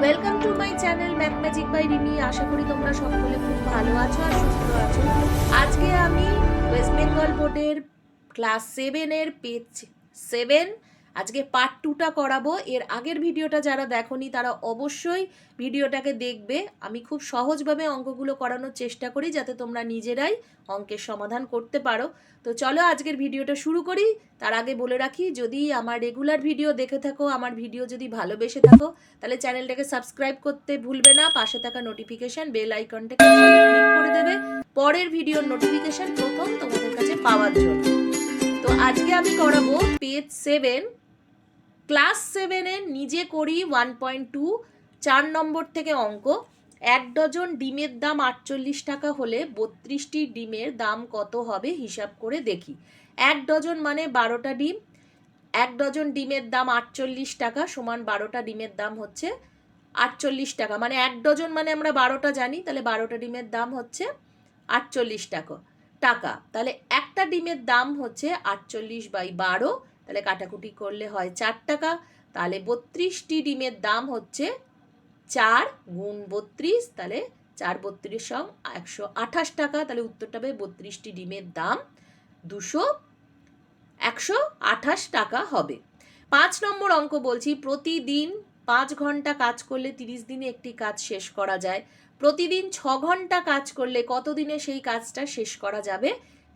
Welcome to my channel math magic by Rimi আশা করি তোমরা সকলে খুব ভালো আছো আর সুস্থ আছো। আজকে আমি ওয়েস্ট বেঙ্গল বোর্ডের ক্লাস সেভেনের পেজ সেভেন আজকে পার্ট টুটা করাবো। এর আগের ভিডিওটা যারা দেখোনি, তারা অবশ্যই ভিডিওটাকে দেখবে। আমি খুব সহজভাবে অঙ্কগুলো করানোর চেষ্টা করি, যাতে তোমরা নিজেরাই অঙ্কের সমাধান করতে পারো। তো চলো আজকের ভিডিওটা শুরু করি। তার আগে বলে রাখি, যদি আমার রেগুলার ভিডিও দেখে থাকো, আমার ভিডিও যদি ভালোবেসে থাকো, তাহলে চ্যানেলটাকে সাবস্ক্রাইব করতে ভুলবে না। পাশে থাকা নোটিফিকেশন বেল আইকনটাকে ক্লিক করে দেবে। পরের ভিডিওর নোটিফিকেশান প্রথম তোমাদের কাছে পাওয়ার জন্য। তো আজকে আমি করাবো পেজ সেভেন ক্লাস সেভেনের নিজে করি ওয়ান পয়েন্ট টু চার নম্বর থেকে অঙ্ক, এক ডজন ডিমের দাম আটচল্লিশ টাকা হলে বত্রিশটি ডিমের দাম কত হবে হিসাব করে দেখি। এক ডজন মানে বারোটা ডিম, এক ডজন ডিমের দাম আটচল্লিশ টাকা সমান বারোটা ডিমের দাম হচ্ছে আটচল্লিশ টাকা। মানে এক ডজন মানে আমরা বারোটা জানি, তাহলে বারোটা ডিমের দাম হচ্ছে আটচল্লিশ টাকা। টাকা, তাহলে একটা ডিমের দাম হচ্ছে আটচল্লিশ বাই বারো তাহলে কাটাকুটি করলে হয় চার টাকা। তাহলে বত্রিশটি ডিমের দাম হচ্ছে চার গুণ বত্রিশ, তাহলে চার বত্রিশ সং একশো আঠাশ টাকা। তাহলে উত্তরটা হবে বত্রিশটি ডিমের দাম দুশো একশো আঠাশ টাকা হবে। পাঁচ নম্বর অঙ্ক বলছি, প্রতিদিন পাঁচ ঘণ্টা কাজ করলে তিরিশ দিনে একটি কাজ শেষ করা যায়। প্রতিদিন ছ ঘণ্টা কাজ করলে কত দিনে সেই কাজটা শেষ করা যাবে?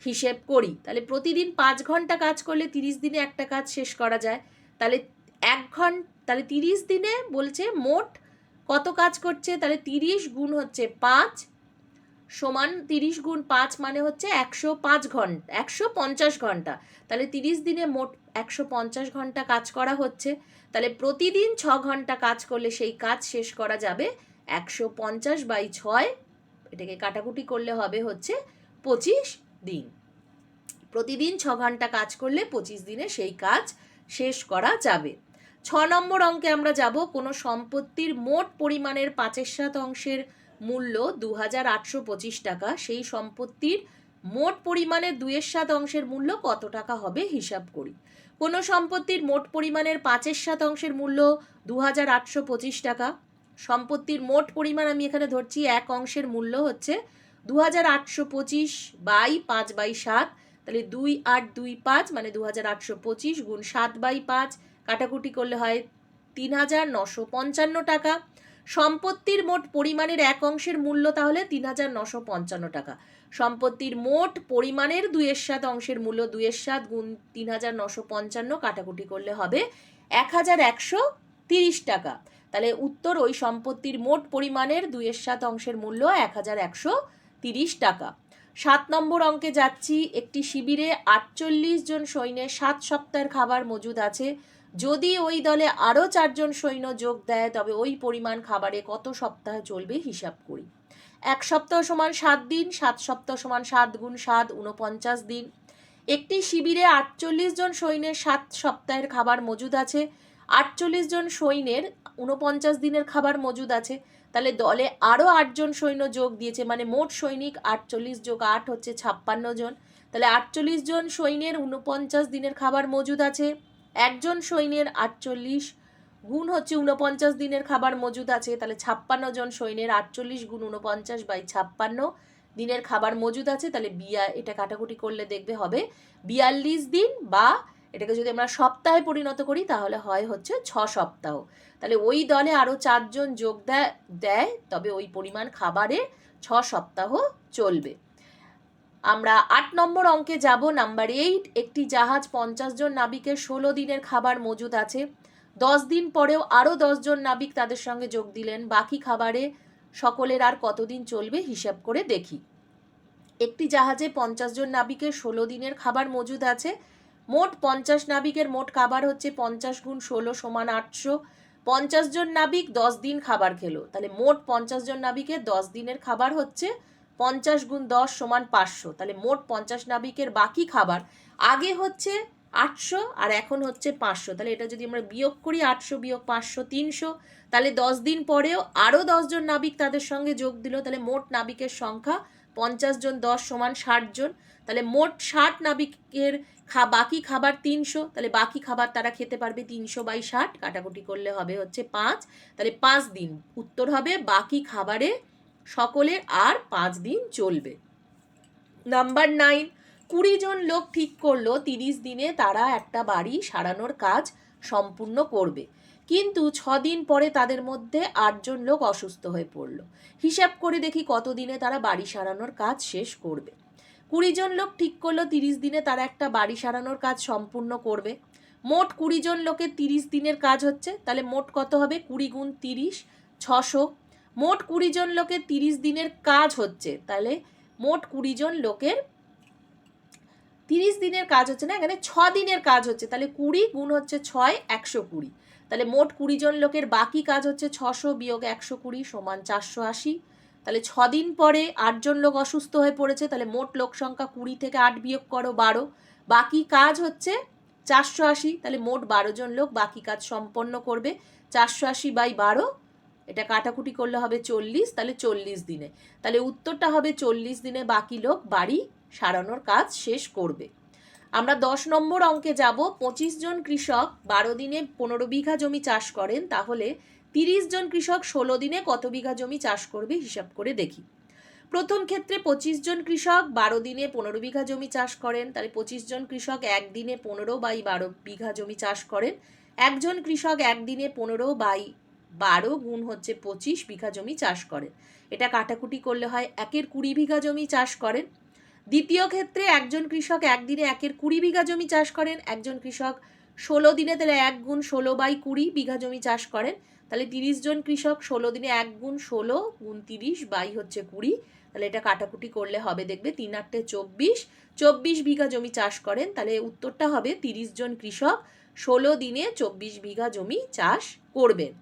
হিসেব করি। তাহলে প্রতিদিন পাঁচ ঘণ্টা কাজ করলে তিরিশ দিনে একটা কাজ শেষ করা যায়। তাহলে এক ঘণ্টা তাহলে তিরিশ দিনে বলছে মোট কত কাজ করছে? তাহলে তিরিশ গুণ হচ্ছে পাঁচ সমান তিরিশ গুণ পাঁচ মানে হচ্ছে একশো পাঁচ ঘণ্টা, একশো পঞ্চাশ ঘণ্টা। তাহলে তিরিশ দিনে মোট একশো পঞ্চাশ ঘণ্টা কাজ করা হচ্ছে। তাহলে প্রতিদিন ছ ঘণ্টা কাজ করলে সেই কাজ শেষ করা যাবে একশো পঞ্চাশ বাই ছয়। এটাকে কাটাকুটি করলে হবে হচ্ছে পঁচিশ দিন। প্রতিদিন ছ ঘণ্টা কাজ করলে পঁচিশ দিনে সেই কাজ শেষ করা যাবে। ছ নম্বর অঙ্কে আমরা যাব, কোনো সম্পত্তির মোট পরিমাণের পাঁচের সাত অংশের মূল্য দু হাজার আটশো পঁচিশ টাকা। সেই সম্পত্তির মোট পরিমাণের দুইয়ের সাত অংশের মূল্য কত টাকা হবে হিসাব করি। কোনো সম্পত্তির মোট পরিমাণের পাঁচের সাত অংশের মূল্য দু হাজার আটশো পঁচিশ টাকা। সম্পত্তির মোট পরিমাণ আমি এখানে ধরছি, এক অংশের মূল্য হচ্ছে দু হাজার আটশো পঁচিশ বাই পাঁচ বাই সাত, তাহলে দুই আট দুই পাঁচ মানে দু হাজার আটশো পঁচিশ গুণ সাত বাই পাঁচ, কাটাকুটি করলে হয় তিন হাজার নশো পঞ্চান্ন টাকা। সম্পত্তির মোট পরিমাণের এক অংশের মূল্য তাহলে তিন হাজার নশো পঞ্চান্ন টাকা। সম্পত্তির মোট পরিমাণের দুইয়ের সাত অংশের মূল্য দুইয়ের সাত গুণ তিন হাজার নশো পঞ্চান্ন, কাটাকুটি করলে হবে এক হাজার একশো তিরিশ টাকা। তাহলে উত্তর ওই সম্পত্তির মোট পরিমাণের দুইয়ের সাত অংশের মূল্য এক হাজার একশো তিরিশ টাকা। সাত নম্বর অঙ্কে যাচ্ছি, একটি শিবিরে আটচল্লিশ জন সৈন্যের সাত সপ্তাহের খাবার মজুদ আছে। যদি ওই দলে আরও চারজন সৈন্য যোগ দেয়, তবে ওই পরিমাণ খাবারে কত সপ্তাহ চলবে হিসাব করি। এক সপ্তাহ সমান সাত দিন, সাত সপ্তাহ সমান সাত গুণ সাত উনপঞ্চাশ দিন। একটি শিবিরে আটচল্লিশ জন সৈন্যের সাত সপ্তাহের খাবার মজুদ আছে। আটচল্লিশ জন সৈন্যের উনপঞ্চাশ দিনের খাবার মজুদ আছে। তাহলে দলে আরও আটজন সৈন্য যোগ দিয়েছে মানে মোট সৈনিক আটচল্লিশ যোগ আট হচ্ছে ছাপ্পান্ন জন। তাহলে আটচল্লিশ জন সৈন্যের উনপঞ্চাশ দিনের খাবার মজুদ আছে, একজন সৈন্যের আটচল্লিশ গুণ হচ্ছে উনপঞ্চাশ দিনের খাবার মজুদ আছে, তাহলে ছাপ্পান্ন জন সৈন্যের আটচল্লিশ গুণ উনপঞ্চাশ বাই ছাপ্পান্ন দিনের খাবার মজুদ আছে, তাহলে বিয়া, এটা কাটাকুটি করলে দেখবে হবে বিয়াল্লিশ দিন বা এটাকে যদি আমরা সপ্তাহে পরিণত করি, তাহলে হয় হচ্ছে ছ সপ্তাহ। তাহলে ওই দলে আরও চারজন যোগ দেয় দেয়, তবে ওই পরিমাণ খাবারে ছ সপ্তাহ চলবে। আমরা আট নম্বর অঙ্কে যাব, নাম্বার এইট, একটি জাহাজ পঞ্চাশ জন নাবিকের ষোলো দিনের খাবার মজুদ আছে। দশ দিন পরেও আরও দশজন নাবিক তাদের সঙ্গে যোগ দিলেন, বাকি খাবারে সকলের আর কতদিন চলবে হিসাব করে দেখি। একটি জাহাজে পঞ্চাশ জন নাবিকের ষোলো দিনের খাবার মজুদ আছে মোট পঞ্চাশ নাবিকের মোট খাবার হচ্ছে পঞ্চাশ গুণ ষোলো সমান আটশো। পঞ্চাশ জন নাবিক দশ দিন খাবার খেলো। তাহলে মোট পঞ্চাশ জন নাবিকের দশ দিনের খাবার হচ্ছে পঞ্চাশ গুণ দশ সমান পাঁচশো। তাহলে মোট পঞ্চাশ নাবিকের বাকি খাবার আগে হচ্ছে আটশো আর এখন হচ্ছে পাঁচশো। তাহলে এটা যদি আমরা বিয়োগ করি আটশো বিয়োগ পাঁচশো তিনশো, তাহলে দশ দিন পরেও আরও দশজন নাবিক তাদের সঙ্গে যোগ দিল। তাহলে মোট নাবিকের সংখ্যা পঞ্চাশ জন দশ সমান ষাট জন। তাহলে মোট ষাট নাবিকের খা, বাকি খাবার তিনশো, তাহলে বাকি খাবার তারা খেতে পারবে তিনশো বাই ষাট, কাটাকুটি করলে হবে হচ্ছে পাঁচ, তাহলে পাঁচ দিন উত্তর হবে বাকি খাবারে সকলের আর পাঁচ দিন চলবে। নাম্বার নাইন, কুড়ি জন লোক ঠিক করল তিরিশ দিনে তারা একটা বাড়ি সারানোর কাজ সম্পূর্ণ করবে। কিন্তু ছ দিন পরে তাদের মধ্যে আটজন লোক অসুস্থ হয়ে পড়ল। হিসাব করে দেখি কত দিনে তারা বাড়ি সারানোর কাজ শেষ করবে। কুড়ি জন লোক ঠিক করল তিরিশ দিনে তারা একটা বাড়ি সারানোর কাজ সম্পূর্ণ করবে। মোট কুড়ি জন লোকের তিরিশ দিনের কাজ হচ্ছে, তাহলে মোট কত হবে? কুড়ি গুণ তিরিশ, ছশো। মোট কুড়ি জন লোকের তিরিশ দিনের কাজ হচ্ছে, তাহলে মোট কুড়ি জন লোকের তিরিশ দিনের কাজ হচ্ছে না, এখানে ছ দিনের কাজ হচ্ছে, তাহলে কুড়ি গুণ হচ্ছে ছয়, একশো কুড়ি। তাহলে মোট কুড়ি জন লোকের বাকি কাজ হচ্ছে ছশো বিয়োগ একশো কুড়ি সমান চারশো আশি। তাহলে ছ দিন পরে আটজন লোক অসুস্থ হয়ে পড়েছে, তাহলে মোট লোক সংখ্যা কুড়ি থেকে আট বিয়োগ করো বারো। বাকি কাজ হচ্ছে চারশো আশি, তাহলে মোট বারো জন লোক বাকি কাজ সম্পন্ন করবে। চারশো আশি বাই বারো, এটা কাটাকুটি করলে হবে চল্লিশ, তাহলে চল্লিশ দিনে। তাহলে উত্তরটা হবে চল্লিশ দিনে বাকি লোক বাড়ি সারানোর কাজ শেষ করবে। আমরা দশ নম্বর অঙ্কে যাব, পঁচিশ জন কৃষক বারো দিনে পনেরো বিঘা জমি চাষ করেন, তাহলে তিরিশ জন কৃষক ষোলো দিনে কত বিঘা জমি চাষ করবে হিসাব করে দেখি। প্রথম ক্ষেত্রে পঁচিশ জন কৃষক বারো দিনে পনেরো বিঘা জমি চাষ করেন। তাহলে পঁচিশ জন কৃষক একদিনে পনেরো বাই বারো বিঘা জমি চাষ করেন। একজন কৃষক একদিনে পনেরো বাই বারো গুণ হচ্ছে পঁচিশ বিঘা জমি চাষ করেন। এটা কাটাকুটি করলে হয়, একের কুড়ি বিঘা জমি চাষ করেন। দ্বিতীয় ক্ষেত্রে একজন কৃষক একদিনে একের কুড়ি বিঘা জমি চাষ করেন। একজন কৃষক ষোলো দিনে তাহলে এক গুণ ষোলো বাই কুড়ি বিঘা জমি চাষ করেন। তাহলে তিরিশ জন কৃষক ষোলো দিনে এক গুণ ষোলো গুণ তিরিশ বাই হচ্ছে কুড়ি। তাহলে এটা কাটাকুটি করলে হবে দেখবে তিন আটটে চব্বিশ। চব্বিশ বিঘা জমি চাষ করেন, তাহলে উত্তরটা হবে তিরিশ জন কৃষক ষোলো দিনে চব্বিশ বিঘা জমি চাষ করবেন।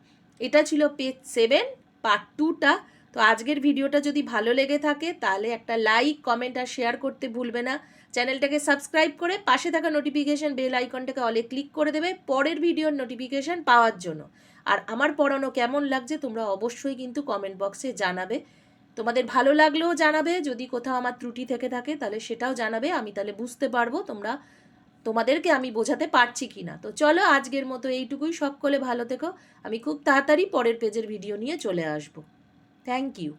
এটা ছিল পেজ সেভেন পার্ট টুটা তো আজকের ভিডিওটা যদি ভালো লেগে থাকে, তাহলে একটা লাইক কমেন্ট আর শেয়ার করতে ভুলবে না। চ্যানেলটাকে সাবস্ক্রাইব করে পাশে থাকা নোটিফিকেশন বেল আইকনটাকে অলে ক্লিক করে দেবে পরের ভিডিওর নোটিফিকেশন পাওয়ার জন্য। আর আমার পড়ানো কেমন লাগছে তোমরা অবশ্যই কিন্তু কমেন্ট বক্সে জানাবে। তোমাদের ভালো লাগলেও জানাবে, যদি কোথাও আমার ত্রুটি থেকে থাকে তাহলে সেটাও জানাবে, আমি তাহলে বুঝতে পারব তোমরা, তোমাদেরকে আমি বোঝাতে পারছি কি না তো চলো আজকের মতো এইটুকুই, সকলে ভালো থেকো, আমি খুব তাড়াতাড়ি পরের পেজের ভিডিও নিয়ে চলে আসব। Thank you